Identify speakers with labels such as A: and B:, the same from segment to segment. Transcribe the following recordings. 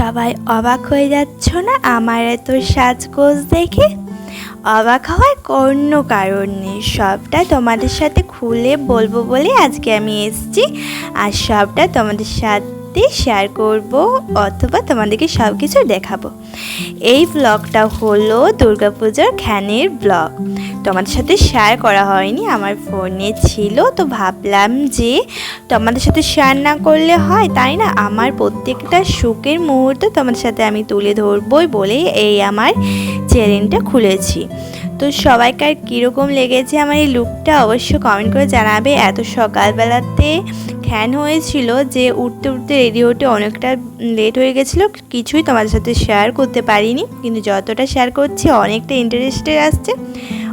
A: সবাই অবাক হয়ে যাচ্ছ না আমার এত সাজগোজ দেখে? অবাক হওয়ার কোনো কারণ নেই। সবটা তোমাদের সাথে খুলে বলব বলে আজকে আমি এসেছি। আর সবটা তোমাদের সাথে শেয়ার করব অথবা তোমাদেরকে সব কিছু দেখাবো। এই ব্লগটা হলো দুর্গাপুজোর খ্যানের ব্লগ তোমাদের সাথে শেয়ার করা হয়নি, আমার ফোনে ছিল, তো ভাবলাম যে তোমাদের সাথে শেয়ার না করলে হয়, তাই না? আমার প্রত্যেকটা সুখের মুহূর্ত তোমাদের সাথে আমি তুলে ধরবই বলেই এই আমার চ্যানেলটা খুলেছি। তো সবাইকার কীরকম লেগেছে আমার এই লুকটা অবশ্য কমেন্ট করে জানাবে। এত সকালবেলাতে খ্যান হয়েছিল যে উঠতে উঠতে রেডি হতে অনেকটা লেট হয়ে গেছিল, কিছুই তোমাদের সাথে শেয়ার করতে পারিনি। কিন্তু যতটা শেয়ার করছি, অনেকটা ইন্টারেস্টেড আসছে।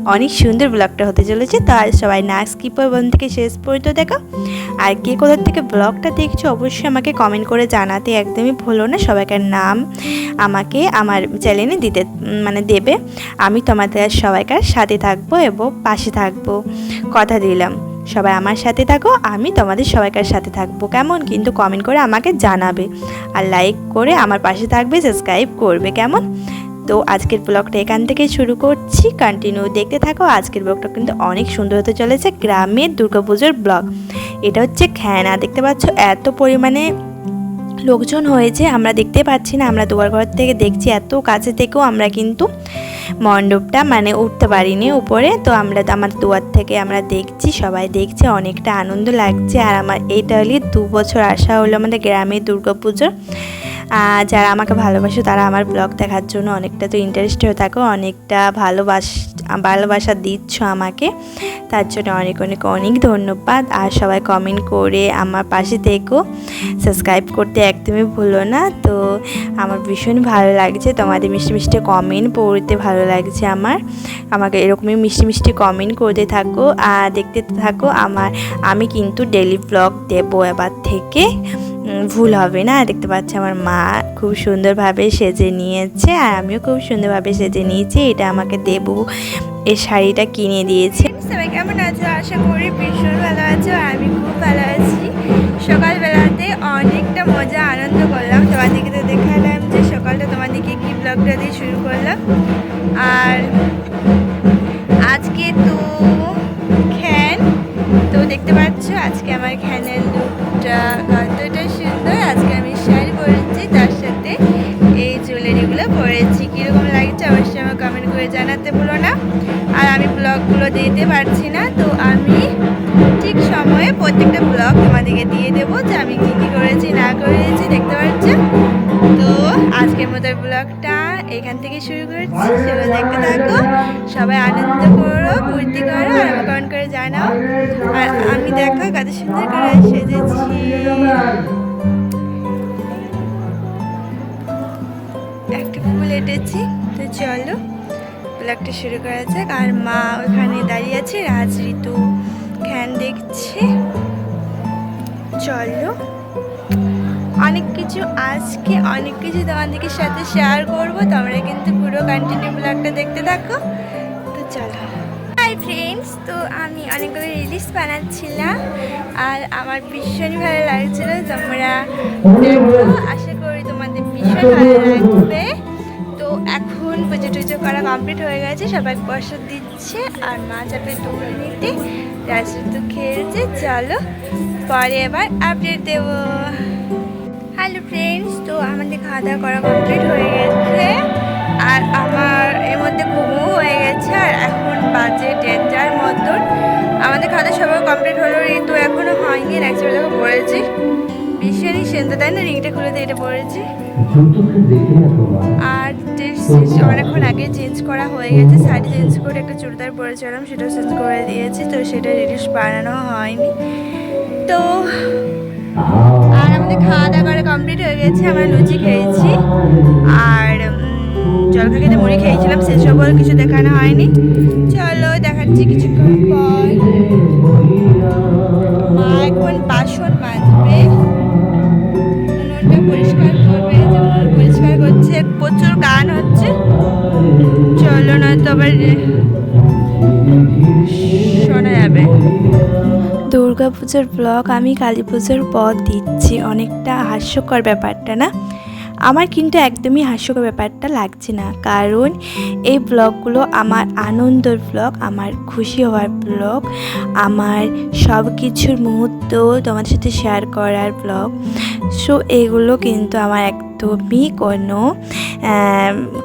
A: অনেক সুন্দর ব্লগটা হতে চলেছে। তো আর সবাই না স্কিপ বন্ধ থেকে শেষ পর্যন্ত দেখো। আর কে কোথা থেকে ব্লগটা দেখছ, অবশ্যই আমাকে কমেন্ট করে জানাতে একদমই ভুলো না। সবাইকার নাম আমাকে আমার চ্যানেলে দিতে মানে দেবে। আমি তোমাদের সবাইকার সাথে থাকব এবং পাশে থাকব। কথা দিলাম। সবাই আমার সাথে থাকো, আমি তোমাদের সবাইকার সাথে থাকব। কেমন? কিন্তু কমেন্ট করে আমাকে জানাবে। আর লাইক করে আমার পাশে থাকবে সাবস্ক্রাইব করবে, কেমন? তো আজকের ব্লগটা এখান থেকে শুরু করছি। কন্টিনিউ দেখতে থাকো, আজকের ব্লগটা কিন্তু অনেক সুন্দর হতে চলেছে গ্রামের দুর্গাপুজোর ব্লগ এটা হচ্ছে খেনা, দেখতে পাচ্ছ? এত পরিমাণে লোকজন হয়েছে, আমরা দেখতে পাচ্ছি না। আমরা দুয়ার ঘর থেকে দেখছি, এত কাছে থেকেও আমরা কিন্তু মণ্ডপটা মানে উঠতে পারিনি উপরে তো আমরা আমার দুয়ার থেকে আমরা দেখছি সবাই দেখছে অনেকটা আনন্দ লাগছে। আর আমার এইটা হলে দু বছর আসা হলো আমাদের গ্রামে দুর্গাপুজোর আহ, যারা আমাকে ভালোবাসে তারা আমার ব্লগ দেখার জন্য অনেকটা তো ইন্টারেস্ট হয়ে থাকো অনেকটা ভালোবাস ভালোবাসা দিচ্ছ আমাকে, তার জন্য অনেক অনেক অনেক ধন্যবাদ। আর সবাই কমেন্ট করে আমার পাশে থেকো। সাবস্ক্রাইব করতে একদমই ভুলো না। তো আমার ভীষণ ভালো লাগছে তোমাদের মিষ্টি মিষ্টি কমেন্ট পড়তে ভালো লাগছে আমার। আমাকে এরকমই মিষ্টি মিষ্টি কমেন্ট করতে থাকো। আর দেখতে থাকো আমার, আমি কিন্তু ডেলি ব্লগ দেবো এবার থেকে। ভুল হবে না। দেখতে পাচ্ছি আমার মা খুব সুন্দরভাবে সেজে নিয়েছে আর আমিও খুব সুন্দরভাবে সেজে নিয়েছি। এটা আমাকে দেবু এই শাড়িটা কিনে দিয়েছে। সবাই কেমন আছো? আশা করি ভীষণ ভালো আছো আমি খুব ভালো আছি। সকালবেলাতে অনেকটা মজা, আনন্দ পারছি না, তো আমি ঠিক সময়ে প্রত্যেকটা ব্লগ তোমাদেরকে দিয়ে দেবো যে আমি কী কী করেছি, না করেছি, দেখতে পাচ্ছ? তো আজকের মতো ব্লগটা এখান থেকে শুরু করছি। সেগুলো দেখতে থাকো, সবাই আনন্দ করো, ফুর্তি করো, আর কমেন্ট করে জানাও। আর আমি দেখো কত সুন্দর করে সেজেছি। একটা ফুল এঁটেছি, তো চলো। ব্লগটা শুরু করা যাক। আর মা ওখানে দাঁড়িয়ে আছে রাজ ঋতু খ্যান দেখছে। চলো। অনেক কিছু আজকে, অনেক কিছু তোমাদেরকে সাথে শেয়ার করব। তোমরা কিন্তু পুরো কন্টিনিউ ব্লগটা দেখতে থাকো। তো চলো। হাই ফ্রেন্ডস তো আমি অনেকগুলো রিলিজ বানাচ্ছিলাম। আর আমার ভীষণ ভালো লাগছিল। তোমরা আশা করি তোমাদের ভীষণ ভালো এখন পুজো টুজো করা কমপ্লিট হয়ে গেছে, সবাই প্রসাদ দিচ্ছে আর মা যাবে দৌড়ে নিতে। তো খেলছে, চলো পরে এবার আপডেট দেবো। হ্যালো ফ্রেন্ডস তো আমাদের খাওয়া দাওয়া করা কমপ্লিট হয়ে গেছে আর আমার এর মধ্যে ঘুমও হয়ে গেছে আর এখন বাজে দেড়টার মতন। আমাদের খাওয়া দাওয়া সবাই কমপ্লিট হলো কিন্তু এখনও হয়নি দেখো পড়েছি ভীষণই সেন্দে তাই না? রিংটা খুলে দিয়ে এটা পড়েছি আর ড্রেস অনেকক্ষণ আগে চেঞ্জ করা হয়ে গেছে। শাড়ি চেঞ্জ করে একটা চুড়িদার পরেছিলাম সেটাও চেঞ্জ করে দিয়েছি তো সেটা রিলিশ বানানো হয়নি। তো আর আমাদের খাওয়া দাওয়া করা কমপ্লিট হয়ে গেছে আমরা লুচি খেয়েছি। আর উম, জলখাই খেতে মুড়ি খেয়েছিলাম সেসব আর কিছু দেখানো হয়নি। চলো দেখাচ্ছি কিছুক্ষণ পর। শোনা যাবে। দুর্গাপুজোর ব্লগ আমি কালী পুজোর পর দিচ্ছি। অনেকটা হাস্যকর ব্যাপারটা না? আমার কিন্তু একদমই হাস্যকর ব্যাপারটা লাগছে না। কারণ এই ব্লগগুলো আমার আনন্দর ব্লগ আমার খুশি হওয়ার ব্লগ আমার সব কিছুর মুহূর্ত তোমাদের সাথে শেয়ার করার ব্লগ সো এগুলো কিন্তু আমার একদমই কোনো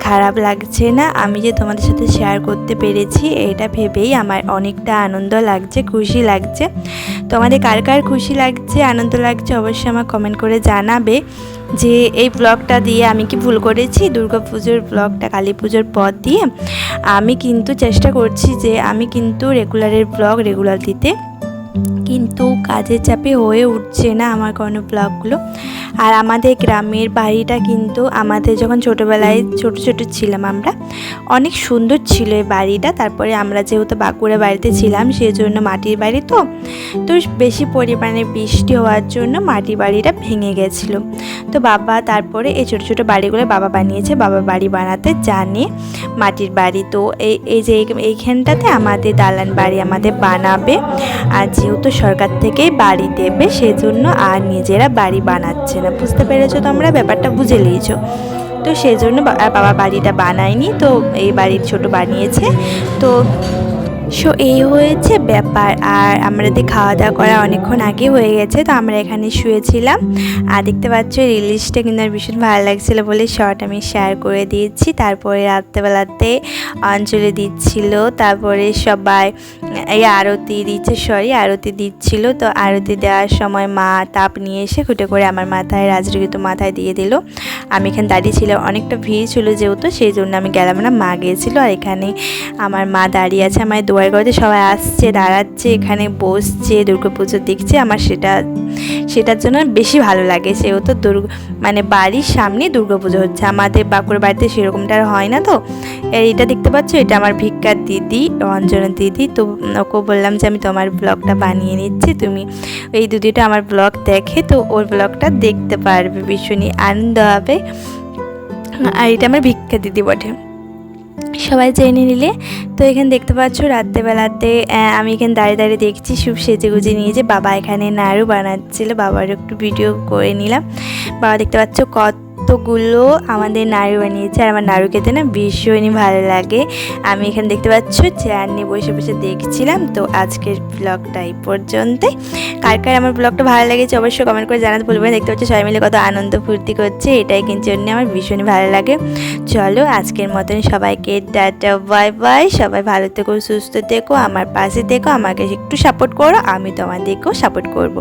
A: খারাপ লাগছে না। আমি যে তোমাদের সাথে শেয়ার করতে পেরেছি, এটা ভেবেই আমার অনেকটা আনন্দ লাগছে, খুশি লাগছে। তোমাদের কার কার খুশি লাগছে, আনন্দ লাগছে, অবশ্যই আমার কমেন্ট করে জানাবে যে এই ব্লগটা দিয়ে আমি কি ভুল করেছি। দুর্গা পুজোর ব্লগটা কালী পুজোর পর দিয়ে আমি কিন্তু চেষ্টা করছি যে আমি কিন্তু রেগুলারের ব্লগ রেগুলার দিতে। কিন্তু কাজের চাপে হয়ে উঠছে না আমার কোনো ব্লগগুলো আর আমাদের গ্রামের বাড়িটা কিন্তু আমাদের যখন ছোটোবেলায় ছোট ছোট ছিলাম আমরা, অনেক সুন্দর ছিল এই বাড়িটা। তারপরে আমরা যেহেতু বাঁকুড়া বাড়িতে ছিলাম সেই জন্য মাটির বাড়ি তো। তো বেশি পরিমাণে বৃষ্টি হওয়ার জন্য মাটির বাড়িটা ভেঙে গেছিল। তো বাবা তারপরে এই ছোটো ছোটো বাড়িগুলো বাবা বানিয়েছে, বাবা বাড়ি বানাতে জানে মাটির বাড়ি। তো এই এই যে এই- এইখানটাতে আমাদের দালান বাড়ি আমাদের বানাবে, আর যেহেতু সরকার থেকেই বাড়ি দেবে, সেজন্য আর নিজেরা বাড়ি বানাচ্ছে না বুঝতে পেরেছ তোমরা? ব্যাপারটা বুঝে নিয়েছো। তো সেই জন্য বাবা বাড়িটা বানায়নি, তো এই বাড়ির ছোট বানিয়েছে। তো সো, এই হয়েছে ব্যাপার। আর আমাদের খাওয়া দাওয়া করা অনেকক্ষণ আগে হয়ে গেছে, তো আমরা এখানে শুয়েছিলাম। আর দেখতে পাচ্ছ, রিলিজটা কিন্তু আমার ভীষণ ভালো লাগছিল বলে শর্ট আমি শেয়ার করে দিয়েছি। তারপরে রাত্রেবেলাতে অঞ্জলি দিচ্ছিল, তারপরে সবাই এই আরতি দিচ্ছে সরি আরতি দিচ্ছিল। তো আরতি দেওয়ার সময় মা তাপ নিয়ে এসে খুঁটে করে আমার মাথায় রাজরুগিত মাথায় দিয়ে দিল। আমি এখানে দাঁড়িয়ে ছিলাম, অনেকটা ভিড় ছিল যেহেতু, সেই জন্য আমি গেলাম না, মা গিয়েছিল। আর এখানে আমার মা দাঁড়িয়ে আছে আমার দুয়ার ঘরে সবাই আসছে, দাঁড়াচ্ছে, এখানে বসছে পুজো দেখছে। আমার সেটা, সেটার জন্য বেশি ভালো লাগে, সেহেতু দুর্গা মানে বাড়ির সামনে পুজো হচ্ছে। আমাদের বাঁকুড়া বাড়িতে সেরকমটা হয় না তো। এইটা দেখতে পাচ্ছ, এটা আমার ভিক্ষার দিদি, অঞ্জনা দিদি। তো ওকে বললাম যে আমি তোমার ব্লগটা বানিয়ে নিচ্ছি, তুমি এই দিদিটা আমার ব্লগ দেখে তো ওর ব্লগটা দেখতে পারবে, ভীষণই আনন্দ হবে। আর এটা আমার ভিক্ষা দিদি বটে। সবাই জেনে নিলে। তো এখানে দেখতে পাচ্ছ রাত্রেবেলাতে আমি এখানে দাঁড়িয়ে দাঁড়িয়ে দেখছি সব সেজে গুজে নিয়ে যে বাবা এখানে নাড়ু বানাচ্ছিল বাবার একটু ভিডিও করে নিলাম। বাবা দেখতে পাচ্ছ কতগুলো আমাদের নাড়ু বানিয়েছে, আর আমার নাড়ু খেতে না ভীষণই ভালো লাগে। আমি এখানে দেখতে পাচ্ছ চেয়ার নিয়ে বসে বসে দেখছিলাম, তো আজকের ব্লগটা এই পর্যন্তই কার কার আমার ব্লগটা ভালো লেগেছে অবশ্যই কমেন্ট করে জানাতে বলবেন দেখতে পাচ্ছি সবাই মিলে কত আনন্দ ফুর্তি করছে, এটাই কিন্তু জন্য আমার ভীষণই ভালো লাগে। চলো আজকের মতন সবাইকে টাটা বাই বাই সবাই ভালো থেকো, সুস্থ থেকো, আমার পাশে থেকো, আমাকে একটু সাপোর্ট করো, আমি তোমাদেরকেও সাপোর্ট করব।